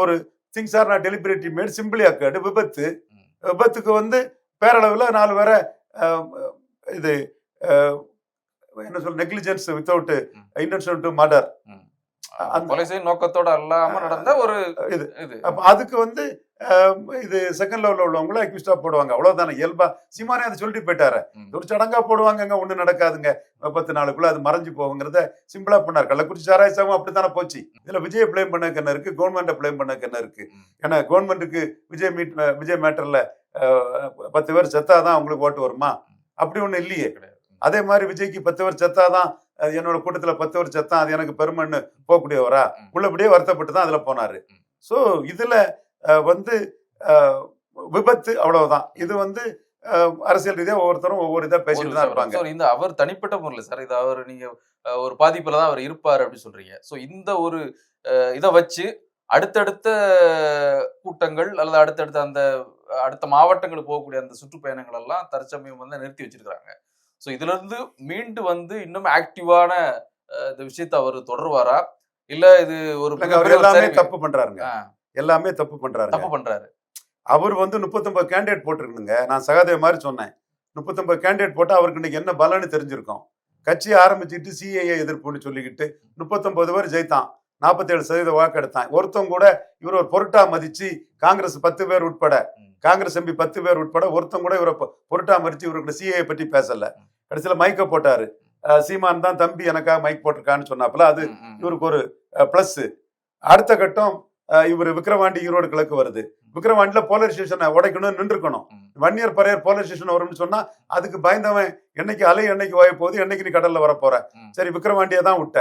Speaker 2: ஒரு things are not deliberative made simply accord விபத்து. விபத்துக்கு வந்து பேரளவில் நாலு பேரை இது என்ன சொல்ற negligence without. Intention to murder
Speaker 1: கொலை செய்யும் நோக்கத்தோட அல்லாம நடந்த ஒரு
Speaker 2: இது.
Speaker 1: இது.
Speaker 2: அப்ப அதுக்கு வந்து இது செகண்ட் லெவல்ல உள்ளவங்கள அக்யூஸ்டா போடுவாங்க. அவ்வளவுதானே. இயல்பா சீமானே அதை சொல்லிட்டு போயிட்டாரு. ஒரு சடங்கா போடுவாங்கங்க ஒண்ணு நடக்காதுங்க. பத்து நாளுக்குள்ள அது மறைஞ்சு போகுங்கிறத சிம்பிளா பண்ணார். கள்ளக்குறிச்சி சாராயசாவும் அப்படித்தானே போச்சு. இதுல விஜய் பிளேம் பண்ணக்கு என்ன இருக்கு? கவர்மெண்ட்டை பிளேம் பண்ணக்கு என்ன இருக்கு. ஏன்னா கவர்மெண்ட்டுக்கு விஜய் மீட் விஜய் மேட்டர்ல பத்து பேர் செத்தாதான் அவங்களுக்கு ஓட்டு வருமா? அப்படி ஒண்ணு இல்லையே. அதே மாதிரி விஜய்க்கு பத்து பேர் செத்தாதான் அஹ், என்னோட கூட்டத்துல பத்து பேர் செத்தான் அது எனக்கு பெருமைன்னு போகக்கூடியவரா. உள்ளபடியே வருத்தப்பட்டு தான் அதுல போனாரு. ஸோ இதுல வந்து விபத்து அவ்வளவுதான். இது வந்து அரசியல் ரீதியா ஒவ்வொருத்தரும் ஒவ்வொரு இதா பேசிட்டு தான் இருப்பாங்க.
Speaker 1: இந்த அவர் தனிப்பட்ட முறையில் சார் இது அவர் நீங்க ஒரு பாதிப்புல தான் அவர் இருப்பார் அப்படி சொல்றீங்க. சோ இந்த ஒரு இதை வச்சு அடுத்தடுத்த கூட்டங்கள் அல்லது அடுத்தடுத்த அந்த அடுத்த மாவட்டங்களுக்கு போகக்கூடிய அந்த சுற்றுப்பயணங்கள் எல்லாம் தற்சமயம் வந்து நிறுத்தி வச்சிருக்காங்க சோ இதுல இருந்து மீண்டு வந்து இன்னும் ஆக்டிவான இந்த விஷயத்தை அவர் தொடருவாரா? இல்ல இது ஒரு
Speaker 2: எல்லாமே. தப்பு பண்றாருங்க. எல்லாமே தப்பு பண்றாருங்க.
Speaker 1: தப்பு பண்றாரு.
Speaker 2: அவர் வந்து முப்பத்தொன்பது கேண்டிடேட் போட்டிருக்கணுங்க நான் சகாதேவ் மாதிரி சொன்னேன். முப்பத்தொன்பது கேண்டிடேட் போட்டா அவருக்கு இன்னைக்கு என்ன பலன்னு தெரிஞ்சிருக்கும். கட்சியை ஆரம்பிச்சுட்டு சிஏஏ எதிர்ப்புன்னு சொல்லிக்கிட்டு முப்பத்தொன்பது பேர் ஜெயித்தான். நாற்பத்தேழு சதவீத வாக்கு எடுத்தான் ஒருத்தன் கூட இவர் ஒரு பொருட்டா மதிச்சு காங்கிரஸ் பத்து பேர் உட்பட. காங்கிரஸ் எம்பி பத்து பேர் உட்பட ஒருத்தன் கூட இவரை பொருட்டா மதிச்சு இவருக்கு சிஏஏ பற்றி பேசல. கடைசியில மைக்க போட்டாரு. சீமான் தான் தம்பி எனக்காக மைக் போட்டிருக்கான்னு சொன்னாப்புல அது இவருக்கு ஒரு பிளஸ் அடுத்த கட்டம் இவர் விக்ரவாண்டி ஈரோடு கிழக்கு வருது. விக்ரவாண்டியில போலீஸ் ஸ்டேஷனை உடைக்கணும் நின்றுக்கணும் இயர் பரையர் போலீஸ் ஸ்டேஷன் வரும்னு சொன்னா அதுக்கு பயந்தவன் என்னைக்கு அலை என்னைக்கு வாய போகுது என்னைக்கு நீ கடல்ல வர போற
Speaker 1: ம்.
Speaker 2: சரி விக்ரவாண்டியை தான் விட்ட.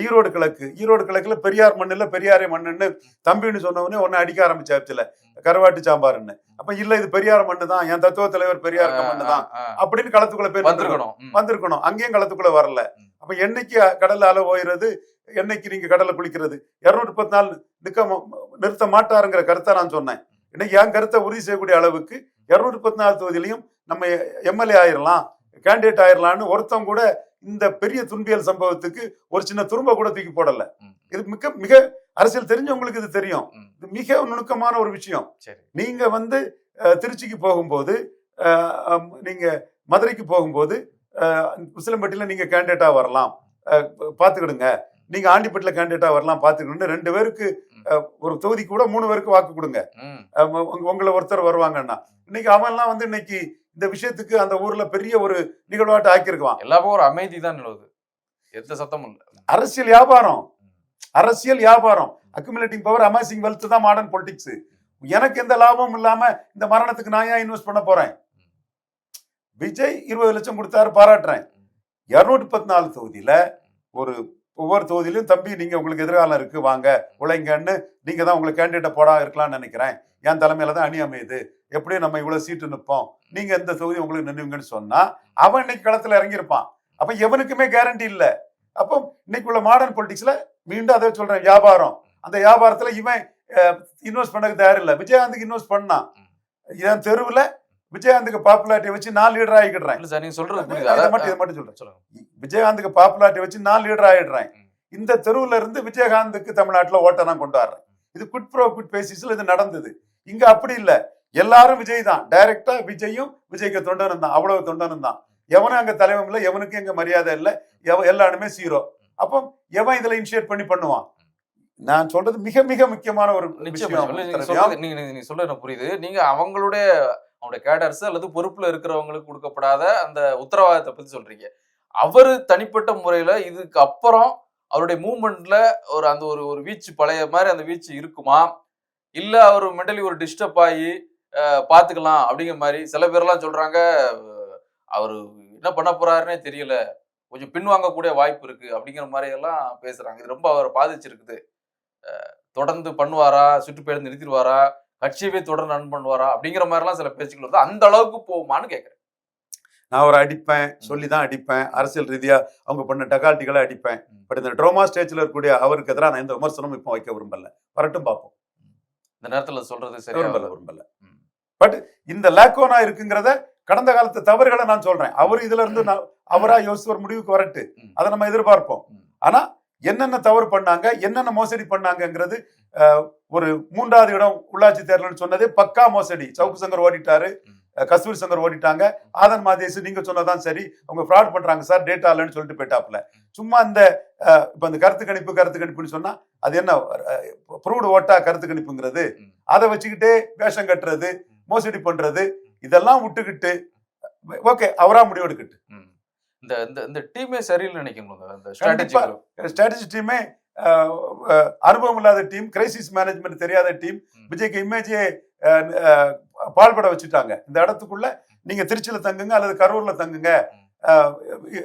Speaker 2: ஈரோடு கிழக்கு. ஈரோடு கிழக்குல பெரியார் மண்ணு இல்ல பெரியாரே மண்ணுன்னு தம்பின்னு சொன்னவனே உடனே அடிக்க ஆரம்பிச்சாச்சுல கருவாட்டு சாம்பாருன்னு. அப்ப இல்ல இது பெரியார் மண்ணு தான் என் தத்துவ தலைவர் பெரியார் மண்ணு தான் அப்படின்னு களத்துக்குள்ள பேர்
Speaker 1: வந்திருக்கணும்.
Speaker 2: வந்திருக்கணும். அங்கேயும் களத்துக்குள்ள வரல. அப்ப என்னைக்கு கடல்ல அலை ஓயிறது என்னைக்கு நீங்க கடல்ல குளிக்கிறது? இருநூற்றி பத்து நாள் நிக்க ம- நிறுத்த மாட்டாருங்கிற கருத்தை நான் சொன்னேன். இன்னைக்கு என் கருத்தை உறுதி செய்யக்கூடிய அளவுக்கு இருநூற்றி பத்து நாலு தொகுதியிலையும் நம்ம எம்எல்ஏ ஆயிரலாம் கேண்டிடேட் ஆயிரலாம்னு ஒருத்தன் கூட இந்த பெரிய துன்பியல் சம்பவத்துக்கு ஒரு சின்ன துரும்ப கூட தூக்கி போடல. இது மிக மிக அரசியல் தெரிஞ்சவங்களுக்கு இது தெரியும். இது மிக நுணுக்கமான ஒரு விஷயம்.
Speaker 1: சரி.
Speaker 2: நீங்க வந்து திருச்சிக்கு போகும்போது நீங்க மதுரைக்கு போகும்போது உசிலம்பட்டியில நீங்க கேண்டிடேட்டா வரலாம். அஹ், பாத்துக்கிடுங்க நீங்க ஆண்டிப்பட்டில கேண்டிடேட்டா வரலாம் பாத்துக்கிடுங்க ரெண்டு பேருக்கு ஒரு தொகுதிக்கு கூட மூணு பேருக்கு வாக்கு கொடுங்க. உங்களை ஒருத்தர் வருவாங்கன்னா. இன்னைக்கு அவன்லாம் வந்து இன்னைக்கு இந்த விஷயத்துக்கு அந்த ஊர்ல பெரிய ஒரு நிகழ்வாட்டு ஆக்கியிருக்குவான்
Speaker 1: எல்லா பக்கம் ஒரு அமைதி தான் நிலவுது. எந்த சத்தமும் இல்ல.
Speaker 2: அரசியல் வியாபாரம். அரசியல் வியாபாரம். அக்குமுலேட்டிங் பவர் அமாசிங் வெல்த் தான் மாடர்ன் பொலிட்டிக்ஸ் எனக்கு எந்த லாபமும் இல்லாம இந்த மரணத்துக்கு நான் ஏன் இன்வெஸ்ட் பண்ண போறேன்? விஜய் இருபது லட்சம் கொடுத்தாரு பாராட்டுறேன். இருநூற்றி பத்து நாலு தொகுதியில ஒரு ஒவ்வொரு தொகுதியிலும் தம்பி நீங்க உங்களுக்கு எதிர்காலம் இருக்கு வாங்க உழைங்கன்னு நீங்க தான் உங்களுக்கு கேண்டிடேட் போடா இருக்கலாம்னு நினைக்கிறேன். என் தலைமையில தான் அணி அமையுது. எப்படியும் நம்ம இவ்வளவு சீட்டு நிற்போம் நீங்க எந்த தொகுதி உங்களுக்கு நின்றுவீங்கன்னு சொன்னா அவன் இன்னைக்கு களத்துல இறங்கியிருப்பான். அப்ப எவனுக்குமே கேரண்டி இல்ல. அப்போ இன்னைக்கு உள்ள மாடர்ன் பொலிட்டிக்ஸ்ல மீண்டும் அதை சொல்றேன் வியாபாரம். அந்த வியாபாரத்துல இவன் இன்வெஸ்ட் பண்ணக்கு தயாரில்லை. விஜயகாந்துக்கு இன்வெஸ்ட் பண்ணான். என் தெருவில் விஜயகாந்துக்கு பாப்புலாரிட்டி வச்சு நான் லீடர்
Speaker 1: இல்ல சார் நீங்க சொல்றது புரியுது?
Speaker 2: மட்டும் இதை மட்டும் சொல்றேன். விஜயகாந்துக்கு பாப்புலாரிட்டி வச்சு நான் லீடர் ஆயிடுறேன்
Speaker 1: ம்.
Speaker 2: இந்த தெருவுல இருந்து விஜயகாந்துக்கு தமிழ்நாட்டுல ஓட்டை நான் கொண்டு வர்றேன். இது குட் ப்ரோ குட் பேசிஸ்ல இது நடந்தது. இங்க அப்படி இல்ல. எல்லாரும் விஜய் தான். டைரக்டா விஜயும் விஜய்க்கு தொண்டனும் தான். அவ்வளவு தொண்டனும் தான். எவனும் அங்க தலைவன் இல்ல எவனுக்கும் எங்க மரியாதை இல்ல எவ எல்லாருமே சீரோ அப்போ எவன் இதுல இனிஷியேட் பண்ணி பண்ணுவான்? நான் சொல்றது மிக மிக முக்கியமான ஒரு
Speaker 1: நிச்சயமா இல்ல, நீங்க
Speaker 2: விஷயம்
Speaker 1: நீங்க சொல்றது புரியுது. நீங்க அவங்களுடைய அவனுடைய கேடர்ஸ் அல்லது பொறுப்புல இருக்கிறவங்களுக்கு கொடுக்கப்படாத அந்த உத்தரவாதத்தை பத்தி சொல்றீங்க. அவரு தனிப்பட்ட முறையில இதுக்கு அப்புறம் அவருடைய மூவ்மெண்ட்ல ஒரு அந்த ஒரு ஒரு வீச்சு பழைய மாதிரி அந்த வீச்சு இருக்குமா? இல்ல அவர் மென்டலி ஒரு டிஸ்டர்ப் ஆகி பாத்துக்கலாம் அப்படிங்கிற மாதிரி சில பேர்லாம் சொல்றாங்க. அவரு என்ன பண்ண போறாருன்னே தெரியல. கொஞ்சம் பின்வாங்கக்கூடிய வாய்ப்பு இருக்கு அப்படிங்கிற மாதிரி எல்லாம் பேசுறாங்க. இது ரொம்ப அவரை பாதிச்சிருக்குது. தொடர்ந்து பண்ணுவாரா? சுற்றுப்பயணம் நிறுத்திடுவாரா? கட்சியவே தொடர்ந்து ரன் பண்ணுவாரா? அப்படிங்கிற மாதிரிலாம் சில பேச்சுக்கள் வருது. அந்த அளவுக்கு போகுமான்னு கேட்கறேன்
Speaker 2: நான் அவரை அடிப்பேன் சொல்லி தான் அடிப்பேன். அரசியல் ரீதியா அவங்க பண்ண டகால்ட்டிகளை அடிப்பேன். பட் இந்த ட்ரோமா ஸ்டேஜ்ல இருக்கக்கூடிய அவருக்கு எதிராக நான் எந்த விமர்சனமும் இப்போ வைக்க விரும்பல. வரட்டும் பார்ப்போம்.
Speaker 1: இந்த நேரத்துல சொல்றது சரியா
Speaker 2: விரும்பல விரும்பல.
Speaker 1: ம்.
Speaker 2: இந்த லேக்கோனா இருக்குங்கிறத கடந்த காலத்து தவறுகளை நான் சொல்றேன். அவர் இதுல இருந்து நான் அவரா யோசிச்சு ஒரு முடிவுக்கு வரட்டு. அதை நம்ம எதிர்பார்ப்போம். ஆனா என்னென்ன தவறு பண்ணாங்க என்னென்ன மோசடி பண்ணாங்கங்கிறது ஒரு மூன்றாவது இடம் உள்ளாட்சி தேர்தல் சொன்னதே பக்கா மோசடி. சவுக்கு சங்கர் ஓடிட்டாரு. கஸ்தூரி சங்கர் ஓடிட்டாங்க. ஆதன் மாதேஷ் நீங்க சொன்னதான் சரி. அவங்க ஃப்ராட் பண்றாங்க சார் டேட்டா இல்லைன்னு சொல்லிட்டு போயிட்டாப்ல சும்மா இந்த இப்ப இந்த கருத்து கணிப்பு கருத்து கணிப்புன்னு சொன்னா அது என்ன ப்ரூவ்டு ஓட்டா கருத்து கணிப்புங்கிறது. அதை வச்சுக்கிட்டே வேஷம் கட்டுறது மோசடி பண்றது இதெல்லாம் விட்டுக்கிட்டு ஓகே அவரா முடிவெடுக்கட்டு.
Speaker 1: இந்த இந்த இந்த டீமே சரியில்லை நினைக்கணும் இந்த. ஸ்ட்ராட்டஜி
Speaker 2: டீமே அனுபவம் இல்லாத டீம் கிரைசிஸ் மேனேஜ்மெண்ட் தெரியாத டீம். விஜய்க்கு இமேஜே பால்பட வச்சுட்டாங்க. இந்த இடத்துக்குள்ள நீங்க திருச்சியில தங்குங்க அல்லது கரூர்ல தங்குங்க.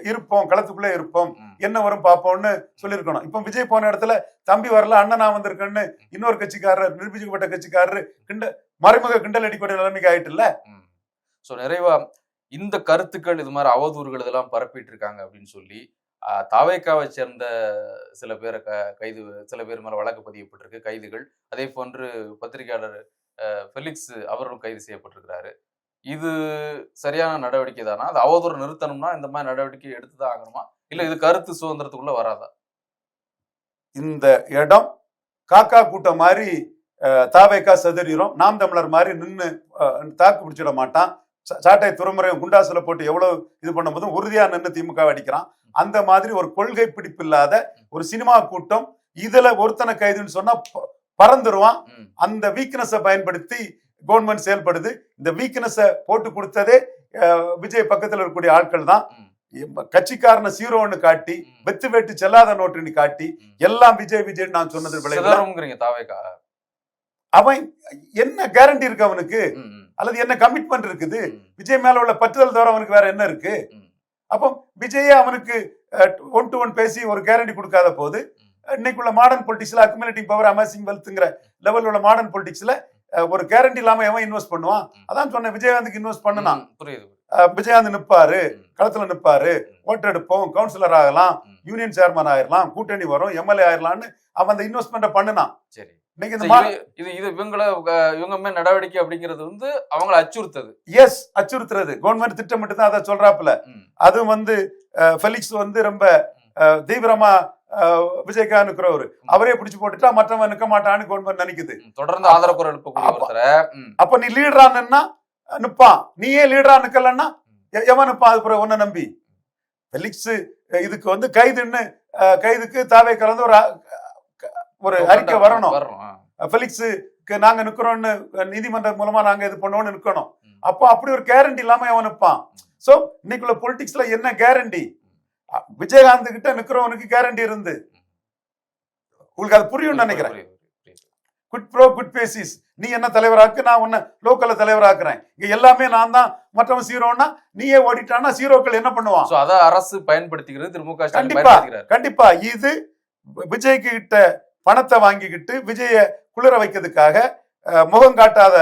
Speaker 2: இருப்போம் களத்துக்குள்ளே இருப்போம். என்ன வரும் பார்ப்போம்னு சொல்லியிருக்கணும். இப்போ விஜய் போன இடத்துல தம்பி வரல அண்ணன் நான் வந்திருக்கேன்னு இன்னொரு கட்சிக்காரர் நிரூபிக்கப்பட்ட கட்சிக்காரர் கிண்ட மறைமுக கிண்டல் அடிக்கூடிய நிலைமைக்கு ஆயிட்டுல்ல?
Speaker 1: ஸோ நிறைவா இந்த கருத்துக்கள் இது மாதிரி அவதூறுகள் இதெல்லாம் பரப்பிட்டு இருக்காங்க அப்படின்னு சொல்லி தவேக்காவை தாவேக்காவை சேர்ந்த சில பேரை க கைது சில பேர் மேலே வழக்கு பதியப்பட்டிருக்கு கைதுகள். அதே போன்று பத்திரிகையாளர் ஃபெலிக்ஸ் அவர்களும் கைது செய்யப்பட்டிருக்கிறாரு. இது சரியான நடவடிக்கை தானா? அது அவதூறு நிறுத்தணும்னா இந்த மாதிரி நடவடிக்கை எடுத்து தான் ஆகணுமா? இல்லை இது கருத்து சுதந்திரத்துக்குள்ள வராதா?
Speaker 2: இந்த இடம் காக்கா கூட்டம் மாதிரி தாவேக்கா சதுரிரும் நாம் தமிழர் மாதிரி நின்று தாக்கு பிடிச்சிட மாட்டான். சாட்டை துறைமுறையும் குண்டாசுல போட்டு எவ்வளவு இது பண்ணும்போதும் உறுதியா நின்று திமுக அடிக்கிறான். அந்த மாதிரி ஒரு கொள்கை பிடிப்பு இல்லாத ஒரு சினிமா கூட்டம் இதுல ஒருத்தனை கைதுன்னு சொன்னா பறந்துருவான். அந்த வீக்னஸை பயன்படுத்தி கவர்மெண்ட் செயல்படுது. இந்த வீக்னஸை போட்டு கொடுத்ததே விஜய் பக்கத்துல இருக்கக்கூடிய ஆட்கள் தான். கட்சிக்காரனை சீரோன்னு காட்டி வெத்து வெட்டு செல்லாத நோட்டுன்னு காட்டி. எல்லாம் விஜய் விஜய் நான் சொன்னது அவன் என்ன கேரண்டி இருக்கு அவனுக்கு? அல்லது என்ன கமிட்மெண்ட் இருக்குது? விஜய் மேல உள்ள பற்றுதல் தவிர அவனுக்கு வேற என்ன இருக்கு. அப்போ விஜயே அவனுக்கு ஒன் டு ஒன் பேசி ஒரு கேரண்டி கொடுக்காத போது இன்னைக்குள்ள மாடர்ன் பொலிட்டிக்ஸ்ல அக்குமுலேட்டிங் பவர் அமேசிங் வெல்த்ங்கிற லெவல் உள்ள மாடர்ன் பொலிட்டிக்ஸ்ல ஒரு கேரண்டி இல்லாம எவன் இன்வெஸ்ட் பண்ணுவான்? அதான் சொன்னேன் விஜயகாந்துக்கு இன்வெஸ்ட் பண்ணலாம்
Speaker 1: புரியுது
Speaker 2: விஜயகாந்த் நிப்பாரு
Speaker 1: ம்,
Speaker 2: களத்துல நிப்பாரு
Speaker 1: ம்.
Speaker 2: ஓட்டு எடுப்போம் கவுன்சிலர் ஆகலாம். யூனியன் சேர்மன் ஆயிரலாம் கூட்டணி வரும் எம்எல்ஏ ஆயிரலாம்னு அவன் அந்த இன்வெஸ்ட்மெண்ட்டை பண்ணுனான்.
Speaker 1: சரி. இது இது இவங்கள இவங்க மேல் நடவடிக்கை அப்படிங்கிறது வந்து அவங்கள அச்சுறுத்தது.
Speaker 2: எஸ் அச்சுறுத்துறது. கவர்மெண்ட் திட்டமிட்டு தான் அதை சொல்றாப்புல. அதுவும் வந்து ஃபெலிக்ஸ் வந்து ரொம்ப தீவிரமா விஜய்காந்த் இருக்கிறவர் அவரே பிடிச்சு போட்டுட்டா மற்றவன் நிக்க மாட்டான்னு கவர்மெண்ட் நினைக்குது.
Speaker 1: தொடர்ந்து ஆதரவு குரல்
Speaker 2: அப்ப- நீ லீடரா நின்னா நிப்பான். நீயே லீடரா நிக்கலன்னா எவன் நிப்பான்? அது உன்னை நம்பி. ஃபெலிக்ஸ் இதுக்கு வந்து கைதுன்னு கைதுக்கு தாவே கலந்து ஒரு ஒரு அறிக்கை வரணும். ஃபெலிக்ஸுக்கு நாங்க நிக்கிறோம்னு நீதிமன்றம் மூலமா நாங்க இது பண்ணுவோம்னு நிக்கணும். அப்போ அப்படி ஒரு கேரண்டி இல்லாம அவன் நிப்பான். சோ இன்னைக்குள்ள பொலிட்டிக்ஸ்ல என்ன கேரண்டி விஜயகாந்த் கிட்ட நிக்கிறவனுக்கு கேரண்டி இருந்து. உங்களுக்கு அது புரியும் நினைக்கிறேன். குட் ப்ரோ குட் பேசிஸ் நீ என்ன தலைவராக்கு நான் உன்னை லோக்கல்ல தலைவராக்குறேன். இங்க எல்லாமே நான் தான். மற்றவன் சீரோன்னா நீயே ஓடிட்டான்னா சீரோக்கள் என்ன பண்ணுவான்?
Speaker 1: So, அத அரசு பயன்படுத்திக்கிறது திரு
Speaker 2: கண்டிப்பா. கண்டிப்பா. இது விஜய்க்கு கிட்ட பணத்தை வாங்கிக்கிட்டு விஜய குளிர வைக்கிறதுக்காக முகம் காட்டாத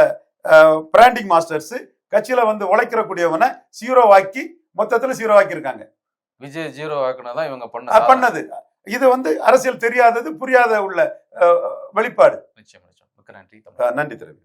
Speaker 2: பிராண்டிங் மாஸ்டர்ஸ் கட்சியில வந்து உழைக்கிற கூடியவனை சீரோ ஆக்கி மொத்தத்துல சீரோ ஆக்கியிருக்காங்க
Speaker 1: விஜய் ஜீரோ ஆக்குனதான் இவங்க பண்ண
Speaker 2: பண்ணது. இது வந்து அரசியல் தெரியாதது புரியாத உள்ள வெளிப்பாடு.
Speaker 1: நிச்சயம் நன்றி
Speaker 2: நன்றி தெரிவி